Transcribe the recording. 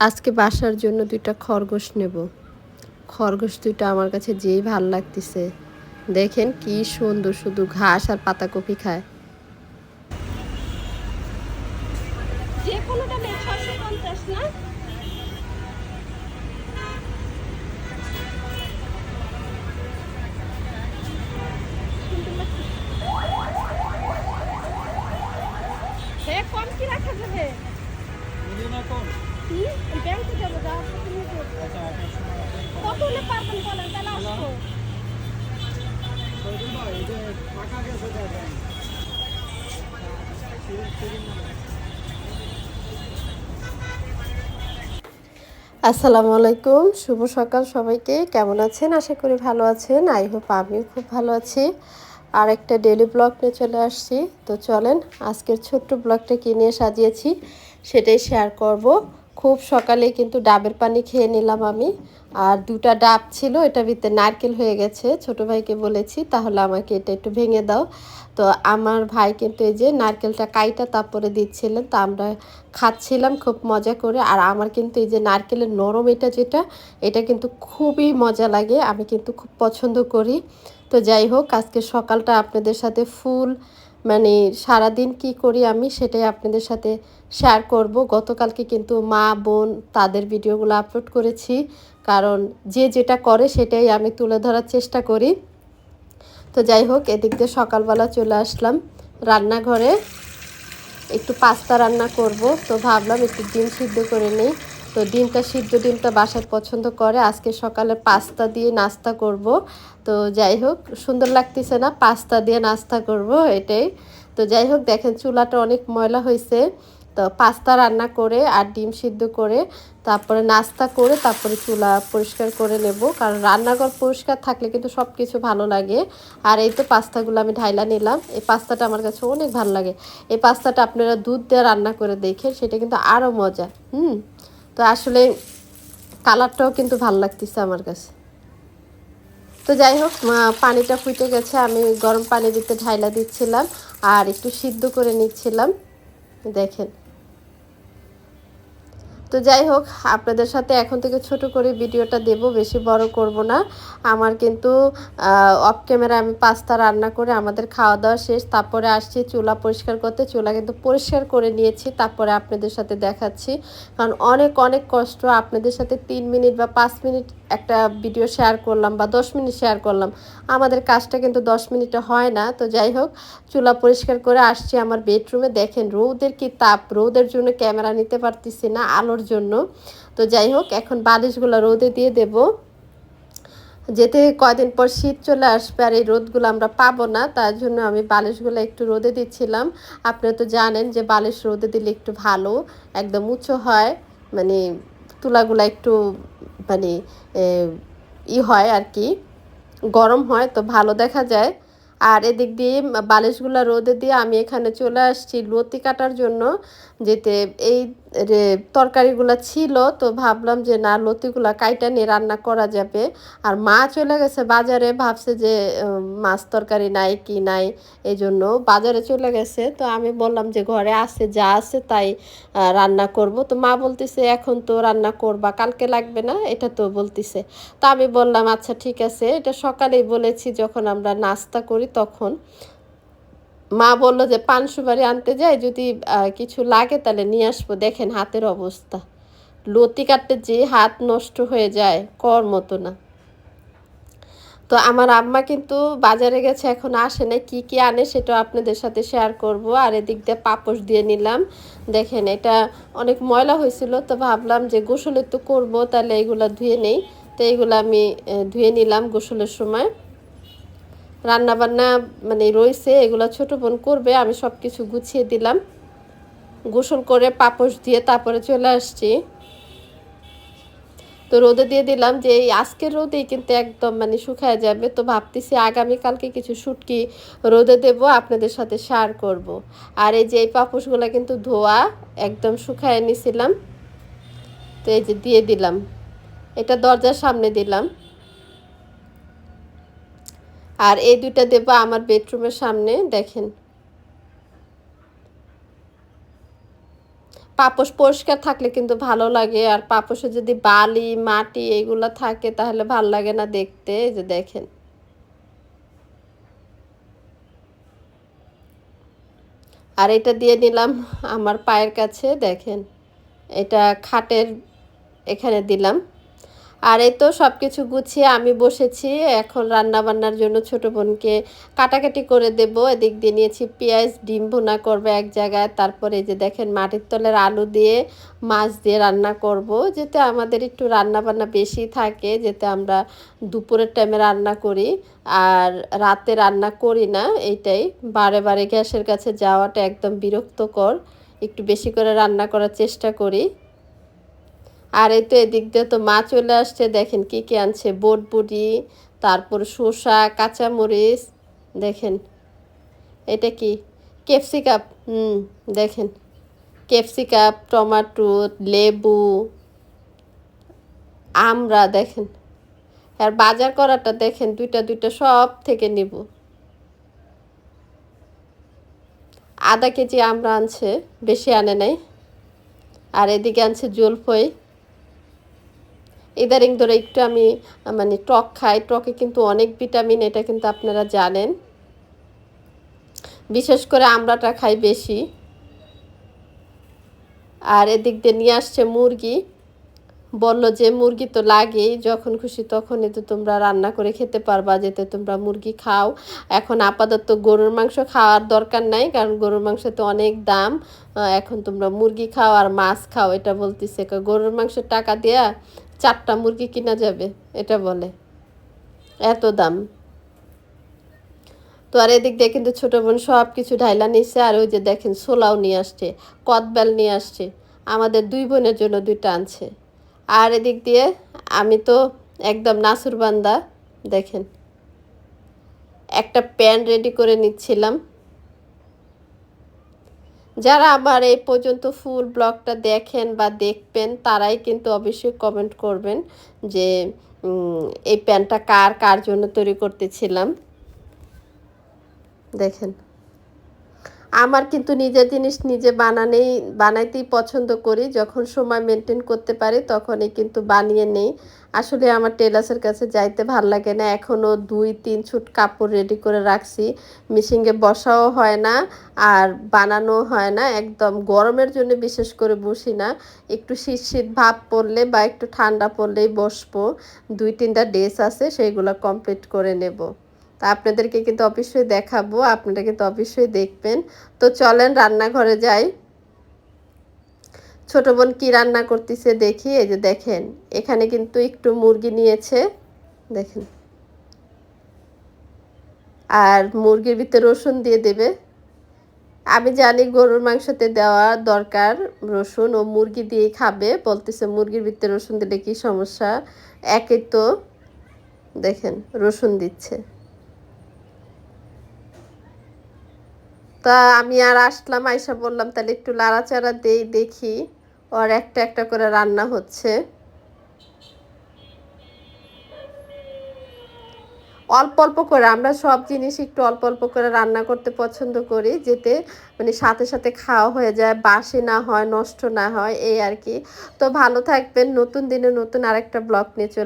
আজকে বাসার জন্য দুইটা খরগোশ নেব। খরগোশ দুইটা আমার কাছে যেই ভালো লাগতেছে। দেখেন কি সুন্দর শুধু ঘাস আর পাতাকপি খায়। আসসালামু আলাইকুম শুভ সকাল সবাইকে। কেমন আছেন? আশা করি ভালো আছেন। আই হোপ আমিও খুব ভালো আছি। আর একটা ডেলি ব্লগ নিয়ে চলে আসছি। তো চলেন আজকের ছোট্ট ব্লগটা কি নিয়ে সাজিয়েছি সেটাই শেয়ার করব। খুব সকালে কিন্তু ডাবের পানি খেয়ে নিলাম আমি। আর দুটা ডাব ছিল, এটা ভিতরে নারকেল হয়ে গেছে। ছোট ভাইকে বলেছি, তাহলে আমাকে এটা একটু ভেঙে দাও। তো আমার ভাই কিন্তু এই যে নারকেলটা কাইটা তারপরে দিচ্ছিলেন, তা আমরা খাচ্ছিলাম খুব মজা করে। আর আমার কিন্তু এই যে নারকেলের নরম এটা যেটা, এটা কিন্তু খুবই মজা লাগে, আমি কিন্তু খুব পছন্দ করি। তো যাই হোক, আজকে সকালটা আপনাদের সাথে ফুল মানে সারাদিন কি করি আমি সেটাই আপনাদের সাথে শেয়ার করব। গতকালকে কিন্তু মা, বোন তাদের ভিডিওগুলো আপলোড করেছি। কারণ যে যেটা করে সেটাই আমি তুলে ধরার চেষ্টা করি। তো যাই হোক, এদিক দিয়ে সকালবেলা চলে আসলাম রান্নাঘরে। একটু পাস্তা রান্না করব। তো ভাবলাম একটু ডিম সিদ্ধ করে নেই। তো ডিমটা সিদ্ধ ডিমটা বাসায় পছন্দ করে। আজকে সকালে পাস্তা দিয়ে নাস্তা করব। তো যাই হোক, সুন্দর লাগতেছে না? পাস্তা দিয়ে নাস্তা করব এটাই। তো যাই হোক, দেখেন চুলাটা অনেক ময়লা হয়েছে তো পাস্তা রান্না করে আর ডিম সিদ্ধ করে, তারপরে নাস্তা করে, তারপরে চুলা পরিষ্কার করে নেব। কারণ রান্নাঘর পরিষ্কার থাকলে কিন্তু সব কিছু ভালো লাগে। আর এই তো পাস্তাগুলো আমি ঢাইলা নিলাম। এই পাস্তাটা আমার কাছে অনেক ভালো লাগে। এই পাস্তাটা আপনারা দুধ দিয়ে রান্না করে দেখেন, সেটা কিন্তু আরও মজা। হুম? তো আসলে কালারটাও কিন্তু ভালো লাগতেছে আমার কাছে। তো যাই হোক পানিটা ফুটে গেছে, আমি গরম পানি দিতে ঢাইলা দিচ্ছিলাম আর একটু সিদ্ধ করে নিচ্ছিলাম। দেখেন। তো যাই হোক, আপনাদের সাথে এখন থেকে ছোট করে ভিডিওটা দেব, বেশি বড় করব না। আমার কিন্তু অফ ক্যামেরা আমি পাস্তা রান্না করে আমাদের খাওয়া দাওয়া শেষ, তারপরে আসছি চুলা পরিষ্কার করতে। চুলা কিন্তু পরিষ্কার করে নিয়েছি, তারপরে আপনাদের সাথে দেখাচ্ছি। কারণ অনেক অনেক কষ্ট, আপনাদের সাথে তিন মিনিট বা পাঁচ মিনিট একটা ভিডিও শেয়ার করলাম বা দশ মিনিট শেয়ার করলাম। আমাদের কাজটা কিন্তু দশ মিনিটে হয় না। তো যাই হোক, চুলা পরিষ্কার করে আসছি আমার বেডরুমে দেখেন, রৌদের কি তাপ? রোদের জন্য ক্যামেরা নিতে পারতেছি না আলোর জন্য। তো যাই হোক, এখন বালিশগুলো রোদে দিয়ে দেব। যেতে কয়দিন পর শীত চলে আসবে আর এই রোদগুলো আমরা পাবো না, তার জন্য আমি বালিশগুলো একটু রোদে দিচ্ছিলাম। আপনারা তো জানেন যে বালিশ রোদে দিলে একটু ভালো, একদম উঁচু হয় মানে তুলাগুলো একটু মানে ই হয় আর কি গরম হয়, তো ভালো দেখা যায়। আর এদিক দিয়ে বালিশগুলো রোদে দিয়ে আমি এখানে চলে আসছি লতি কাটার জন্য, যেতে এই তরকারিগুলো ছিল, তো ভাবলাম যে না, লতিগুলো কাইটা নিয়ে রান্না করা যাবে। আর মা চলে গেছে বাজারে, ভাবছে যে মাছ তরকারি নাই কি নাই, এই জন্য বাজারে চলে গেছে। তো আমি বললাম যে ঘরে আছে, যা আছে তাই রান্না করব। তো মা বলতেছে, এখন তো রান্না করবা, কালকে লাগবে না? এটা তো বলতেছে। তো আমি বললাম আচ্ছা ঠিক আছে। এটা সকালেই বলেছি, যখন আমরা নাস্তা করি তখন। মা বলল যে, পান সুপারি আনতে যাই, যদি কিছু লাগে তাহলে নিয়ে আসব। দেখেন হাতের অবস্থা। লতি কাটতে যে হাত নষ্ট হয়ে যায়, কর মতো না। তো আমার আম্মা কিন্তু বাজারে গেছে, এখন আসে না কি কি আনে সেটা আপনাদের সাথে শেয়ার করব। আর এদিক দিয়ে পাপোশ দিয়ে নিলাম। দেখেন এটা অনেক ময়লা হয়েছিল, তো ভাবলাম যে গোসলের তো করব, তাহলে এইগুলো ধুয়ে নেই। তো এইগুলো আমি ধুয়ে নিলাম গোসলের সময়। রান্না বান্না মানে রয়েছে, এগুলো ছোট বোন করবে, আমি সব কিছু গুছিয়ে দিলাম। গোসল করে পাপোশ দিয়ে তারপরে চলে আসছি। তো রোদে দিয়ে দিলাম যে এই আজকের রোদেই কিন্তু একদম মানে শুকায় যাবে। তো ভাবতেছি আগামীকালকে কিছু শুটকি রোদে দেব, আপনাদের সাথে শেয়ার করব। আর এই যে এই পাপোশগুলো কিন্তু ধোয়া, একদম শুকায় নিছিলাম। তো এই যে দিয়ে দিলাম। এটা দরজার সামনে দিলাম। আর এই দুইটা দেবো আমার বেডরুমের সামনে, দেখেন। পাপোশ পরিষ্কার থাকলে কিন্তু ভালো লাগে, আর পাপোশে যদি বালি, মাটি এইগুলো থাকে তাহলে ভালো লাগে না দেখতে, এই যে দেখেন। আর এটা দিয়ে নিলাম আমার পায়ের কাছে, দেখেন। এটা খাটের এখানে দিলাম। আর এই তো সব কিছু গুছিয়ে আমি বসেছি। এখন রান্না বান্নার জন্য ছোট বোনকে কাটাকাটি করে দেব। এদিক দিয়ে নিয়েছি পেঁয়াজ, ডিম ভুনা করবে এক জায়গায়। তারপরে যে দেখেন মাটির তলের আলু দিয়ে মাছ দিয়ে রান্না করব। যেতে আমাদের একটু রান্না বান্না বেশি থাকে, যেতে আমরা দুপুরের টাইমে রান্না করি। আর রাতে রান্না করি না, এইটাই। বারে বারে গ্যাসের কাছে যাওয়াটা একদম বিরক্তকর। একটু বেশি করে রান্না করার চেষ্টা করি। আর এই তো এদিক দিয়ে তো মা চলে আসছে, দেখেন কি কি আনছে বটবুটি তারপর শসা, কাঁচামরিচ, দেখেন। এটা কি? ক্যাপসিকাপ হুম, দেখেন। ক্যাপসিকাপ টমাটো, লেবু আমরা দেখেন। আর বাজার করাটা দেখেন, দুইটা দুইটা সব থেকে নিব। আধা কেজি আমরা আনছে, বেশি আনে নাই। আর এদিকে আনছে জলফই। ইদারিং ধরে একটু আমি মানে টক খাই। টকে কিন্তু অনেক ভিটামিন, এটা কিন্তু আপনারা জানেন। বিশেষ করে আমরাটা খাই বেশি। আর এদিক দিয়ে নিয়ে আসছে মুরগি। বলল যে, মুরগি তো লাগেই, যখন খুশি তখনই তো তোমরা রান্না করে খেতে পারবা, যেতে তোমরা মুরগি খাও। এখন আপাতত গরুর মাংস খাওয়ার দরকার নাই, কারণ গরুর মাংস তো অনেক দাম। এখন তোমরা মুরগি খাও আর মাছ খাও, এটা বলতেছে। গরুর মাংসের টাকা দেয়া চারটা মুরগি কিনা যাবে, এটা বলে। এত দাম। তো আর এদিক দিয়ে কিন্তু ছোটো বোন সব কিছু ঢাইলা নিচ্ছে আর ওই যে দেখেন সোলাও নিয়ে আসছে, কদবেল নিয়ে আসছে। আমাদের দুই বোনের জন্য দুইটা আনছে। আর এদিক দিয়ে আমি তো একদম নাসুরবান্দা দেখেন। একটা প্যান্ট রেডি করে নিচ্ছিলাম। যারা আমার এই পর্যন্ত ফুল ব্লগটা দেখেন বা দেখবেন, তারাই কিন্তু অবশ্যই কমেন্ট করবেন যে এই প্যান্টটা কার কার জন্য তৈরি করতেছিলাম। দেখেন। আমার কিন্তু নিজের জিনিস নিজে বানানেই, বানাইতেই পছন্দ করি। যখন সময় মেনটেন করতে পারি তখনই কিন্তু বানিয়ে নেই। আসলে আমার টেলার্সের কাছে যাইতে ভালো লাগে না। এখনও দুই, তিন ছুট কাপড় রেডি করে রাখছি। মেশিনে বসাও হয় না আর বানানো হয় না। একদম গরমের জন্য বিশেষ করে বসি না। একটু শীত শীত ভাব পড়লে বা একটু ঠান্ডা পড়লেই বসবো। দুই, তিনটা ড্রেস আছে, সেইগুলো কমপ্লিট করে নেব। তা আপনাদেরকে কিন্তু অবশ্যই দেখাবো, আপনারা কিন্তু অবশ্যই দেখবেন। তো চলেন রান্নাঘরে যাই। ছোট বোন কি রান্না করতেছে দেখি, এই যে দেখেন, এখানে কিন্তু একটু মুরগি নিয়েছে, দেখেন। আর মুরগির ভিতরে রসুন দিয়ে দেবে। আমি জানি গরুর মাংসতে দেওয়া দরকার রসুন, ও মুরগি দিয়েই খাবে, বলতেছে মুরগির ভিতরে রসুন দিলে কি সমস্যা? একে তো, দেখেন, রসুন দিচ্ছে। তা আমি আর আসলাম আয়সা বললাম, তাহলে একটু লাড়াচাড়া দেই, দেখি। ওর একটা একটা করে রান্না হচ্ছে। অল্প অল্প করে, আমরা সব জিনিস একটু অল্প অল্প করে রান্না করতে পছন্দ করি, যেতে মানে সাথে সাথে খাওয়া হয়ে যায়, বাসি না হয়, নষ্ট না হয়, এই আর কি। তো ভালো থাকবেন, নতুন দিনে নতুন আরেকটা ব্লগ নিয়ে চলে